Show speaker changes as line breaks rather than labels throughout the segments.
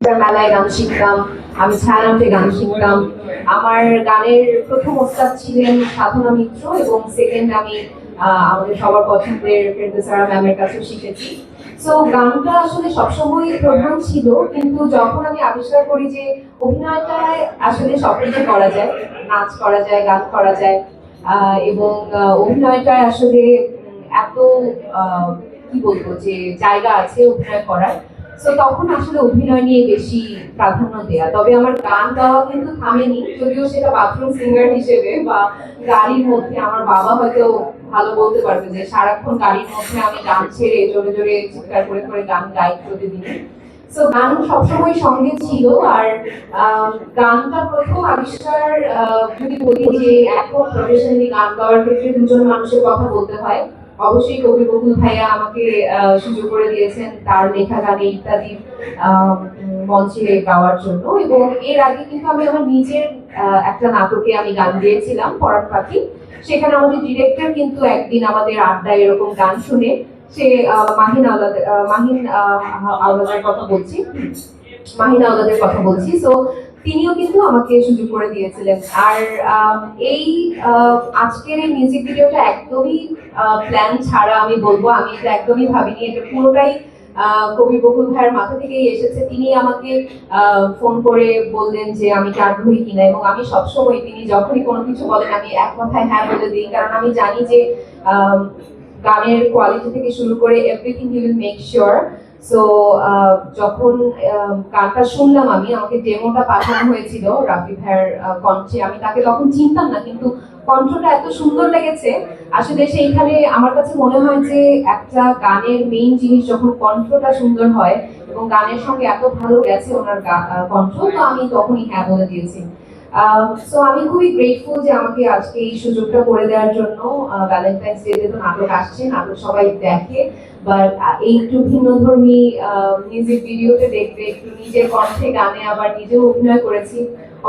মেলায় গান শিখতাম, আমি ছায়ানটে গান শিখতাম। আমার গানের প্রথম ওস্তাদ ছিলেন সাধনা মিত্র এবং সেকেন্ড আমি আমাদের সবার পছন্দের ফেরদৌসারা ম্যামের কাছেও শিখেছি। সো গানটা আসলে সবসময় প্রধান ছিল, কিন্তু যখন আমি আবিষ্কার করি যে অভিনয়টায় আসলে সব কিছু করা যায়, নাচ করা যায়, গান করা যায় এবং অভিনয়টায় আসলে এত কি বলব যে জায়গা আছে অভিনয় করার তো তখন আসলে অভিনয় নিয়ে বেশি প্রাধান্য দেয়া। তবে আমার গান গাওয়া কিন্তু থামেনি। যদিও সেটা বাথরুম সিঙ্গার হিসেবে বা গাড়ির মধ্যে আমার বাবা হয়তো ভালো বলতে পারবে যে, সারাক্ষণ গাড়ির মধ্যে আমি গান ছেড়ে জোরে জোরে চিৎকার করে করে গান গাই প্রতিদিন। তো গান সবসময় সঙ্গে ছিল আর গানটা প্রথম আবিষ্কার যদি বলি যে, এখন প্রফেশনালি গান গাওয়ার ক্ষেত্রে দুজন মানুষের কথা বলতে হয়। অবশ্যই কবি বকুল ভাইয়া আমাকে সুযোগ করে দিয়েছেন তার লেখা গানে ইত্যাদি মঞ্চে গাওয়ার জন্য। এবং এর আগে কিন্তু আমি আমার নিজের একটা নাটকে আমি গান গিয়েছিলাম, পরাগ পাখি। সেখানে আমাদের ডিরেক্টর কিন্তু একদিন আমাদের আড্ডায় এরকম গান শুনে সে মাহিন আওলাদের মাহিন আওলাদের কথা বলছি। মাহিন আওলাদের কথা বলছি। সো তিনিও কিন্তু আমাকে সুযোগ করে দিয়েছিলেন। আর এই আজকের এই মিউজিক ভিডিওটা একদমই প্ল্যান ছাড়া আমি বলব। আমি এটা একদমই ভাবিনি। এটা পুরোটাই কবি বকুল ভাইয়ের মাথা থেকেই এসেছে। তিনি আমাকে ফোন করে বললেন যে, আমি কি আগ্রহী কিনা? এবং আমি সবসময় তিনি যখনই কোনো কিছু বলেন, আমি এক কথায় হ্যাঁ বলে দিই। কারণ আমি জানি যে গানের কোয়ালিটি থেকে শুরু করে everything he will make sure so যখন আহ, গানটা শুনলাম আমি আমাকে ডেমোটা পাঠানো হয়েছিল রাফি ভাইয়ের আহ, কণ্ঠে। আমি তাকে তখন চিনতাম না কিন্তু কণ্ঠটা এত সুন্দর লেগেছে। আসলে সেইখানে আমার কাছে মনে হয় যে একটা গানের মেইন জিনিস যখন কণ্ঠটা সুন্দর হয় এবং গানের সঙ্গে এত ভালো গেছে ওনার কণ্ঠ তো আমি তখনই হ্যাঁ বলে দিয়েছি। সো আমি খুবই গ্রেটফুল যে আমাকে আজকে এই সুযোগটা করে দেওয়ার জন্য ভ্যালেন্টাইন্স ডে তে নাটক আসছে, নাটক সবাই দেখে বাট এই একটু ভিন্ন ধর্মী মিউজিক ভিডিওতে দেখতে একটু নিজের কণ্ঠে গানে আবার নিজেও অভিনয় করেছি।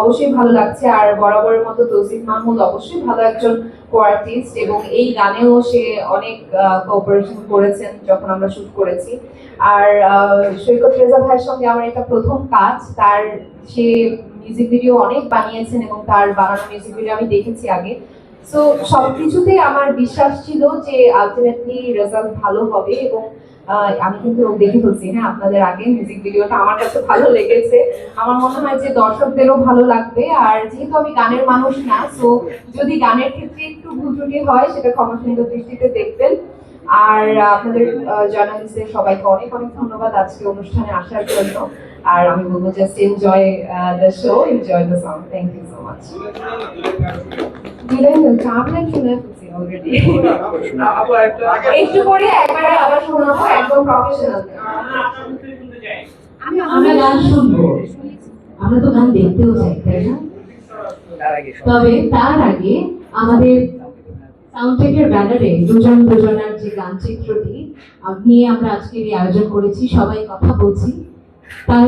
অবশ্যই ভালো লাগছে। আর বরাবরের মতো তৌসিফ মাহমুদ অবশ্যই ভালো একজন কোয়ার্টিস্ট এবং এই গানেও সে অনেক কোঅপারেশন করেছেন যখন আমরা শুট করেছি। আর সৈকত রেজা ভাইয়ের সঙ্গে আমার এটা প্রথম কাজ। তার, সে মিউজিক ভিডিও অনেক বানিয়েছেন এবং তার বানানো মিউজিক ভিডিও আমি দেখেছি আগে। সো সবকিছুতে আমার বিশ্বাস ছিল যে আলটিমেটলি রেজাল্ট ভালো হবে এবং আমি কিন্তু দেখে ফেলছি হ্যাঁ আপনাদের আগে মিউজিক ভিডিওটা আমার কাছে ভালো লেগেছে। আমার মনে হয় যে দর্শকদেরও ভালো লাগবে। আর যেহেতু আমি গানের মানুষ না সো যদি গানের ক্ষেত্রে একটু ভুল ত্রুটি হয় সেটা ক্ষমাসুন্দর দৃষ্টিতে দেখবেন। আর আপনাদের জার্নালিস্টদের সবাইকে অনেক অনেক ধন্যবাদ আজকে অনুষ্ঠানে আসার জন্য। আর আমি বলব just enjoy the show enjoy the song thank you so much দিলেন শুনে একটু পরে একবারে আবার শোনাবো একদম প্রফেশনাল
আমরা গান শুনব। আমরা তো গান দেখতেও চাই তাই না? তবে তার আগে আমাদের সাউন্ডটেকের ব্যানারে দুজন দুজনার যে গান চিত্রটি নিয়ে আমরা আজকের এই আয়োজন করেছি সবাই কথা বলছি। তার